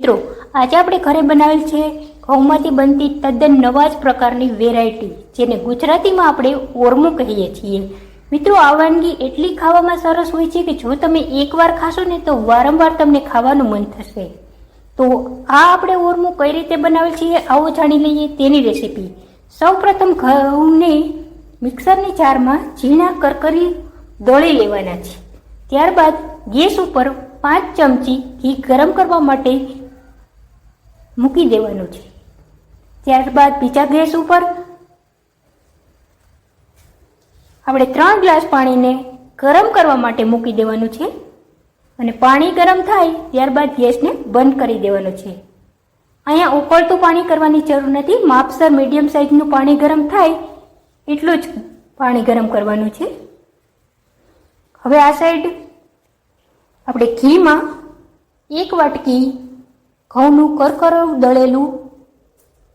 મિત્રો, આજે આપણે ઘરે બનાવેલ છે ઘઉંમાંથી બનતી તદ્દન નવા જ પ્રકારની વેરાયટી જેને ગુજરાતીમાં આપણે ઓરમું કહીએ છીએ. મિત્રો, આ વાનગી એટલી ખાવામાં સરસ હોય છે કે જો તમે એકવાર ખાશો ને તો વારંવાર તમને ખાવાનું મન થશે. તો આ આપણે ઓરમું કઈ રીતે બનાવેલ છે આવો જાણી લઈએ તેની રેસીપી સૌપ્રથમ ઘઉંને મિક્સરની જારમાં ઝીણા કરકરી દોળી લેવાના છે. ત્યારબાદ ગેસ ઉપર પાંચ ચમચી ઘી ગરમ કરવા માટે મૂકી દેવાનું છે. ત્યારબાદ બીજા ગેસ ઉપર આપણે ત્રણ ગ્લાસ પાણીને ગરમ કરવા માટે મૂકી દેવાનું છે અને પાણી ગરમ થાય ત્યારબાદ ગેસને બંધ કરી દેવાનું છે. અહીંયા ઉકળતું પાણી કરવાની જરૂર નથી. માપસર મીડિયમ સાઇઝનું પાણી ગરમ થાય એટલું જ પાણી ગરમ કરવાનું છે. હવે આ સાઈડ આપણે ઘીમાં એક વાટકી ઘઉંનું કરકરું દળેલું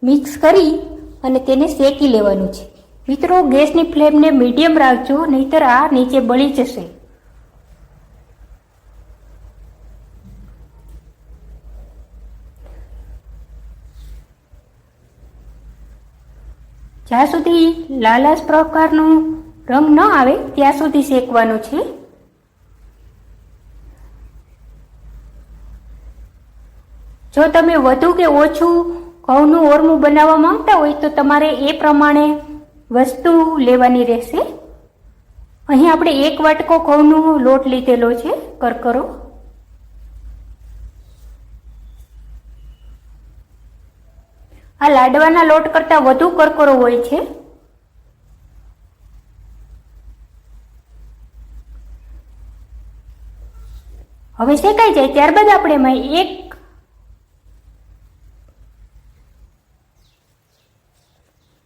મિક્સ કરી અને તેને શેકી લેવાનું છે. મિત્રો, ગેસની ફ્લેમને મીડિયમ રાખજો, નહીતર આ નીચે બળી જશે. જ્યાં સુધી લાલાશ પ્રકારનો રંગ ન આવે, ત્યાં સુધી શેકવાનું છે. જો તમે વધુ કે ઓછું ઘઉંનું ઓરમું બનાવવા માંગતા હોય તો તમારે એ પ્રમાણે વસ્તુ લેવાની રહેશે. અહીં આપણે એક વાટકો ઘઉંનો લોટ લીધેલો છે, કરકરો. આ લાડવાના લોટ કરતાં વધુ કરકરો હોય છે. હવે શેકાઈ જાય, ત્યારબાદ આપણે એમાં એક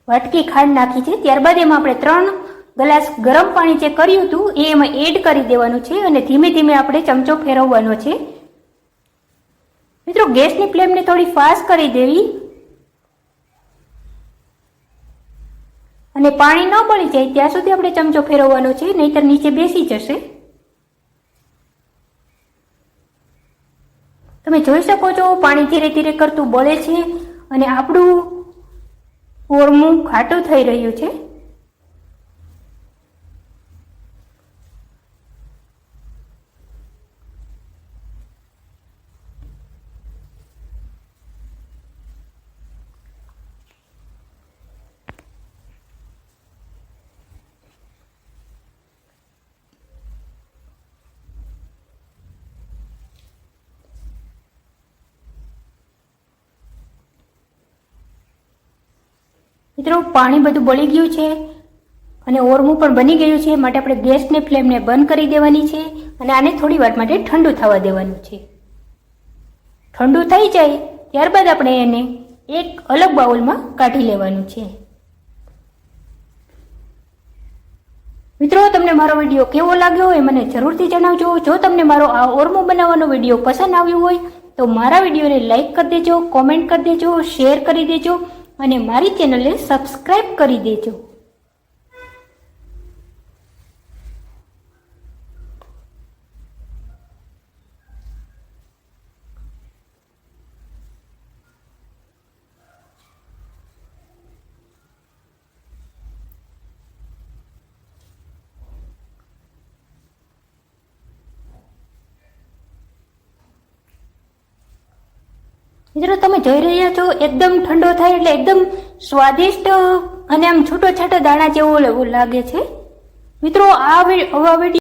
વાટકી ખાંડ નાખી છે. ત્યારબાદ એમાં આપણે ત્રણ ગ્લાસ ગરમ પાણી જે કર્યું હતું, એ એમાં એડ કરી દેવાનું છે અને ધીમે ધીમે આપણે ચમચો ફેરવવાનો છે. મિત્રો, ગેસની ફ્લેમને થોડી ફાસ્ટ કરી દેવી. અને પાણી ન બળી જાય ત્યાં સુધી આપણે ચમચો ફેરવવાનો છે, નહીતર નીચે બેસી જશે. તમે જોઈ શકો છો, પાણી ધીરે ધીરે કરતું બળે છે અને આપણું ઓરમું ખાટું થઈ રહ્યું છે. મિત્રો, પાણી બધું બળી ગયું છે અને ઓરમું પણ બની ગયું છે. માટે આપણે ગેસને ફ્લેમને બંધ કરી દેવાની છે અને આને થોડી વાર માટે ઠંડુ થવા દેવાનું છે. ઠંડુ થઈ જાય ત્યારબાદ આપણે એને એક અલગ બાઉલમાં કાઢી લેવાનું છે. મિત્રો, તમને મારો વીડિયો કેવો લાગ્યો હોય મને જરૂરથી જણાવજો. જો તમને મારો આ ઓરમો બનાવવાનો વીડિયો પસંદ આવ્યો હોય, તો મારા વિડીયોને લાઈક કરી દેજો, કોમેન્ટ કરી દેજો, શેર કરી દેજો. અને મારી ચેનલને સબસ્ક્રાઈબ કરી દેજો. મિત્રો, તમે જોઈ રહ્યા છો, એકદમ ઠંડો થાય એટલે એકદમ સ્વાદિષ્ટ અને આમ છૂટો છાટો દાણા જેવો લાગે છે. મિત્રો, આ વીડિયો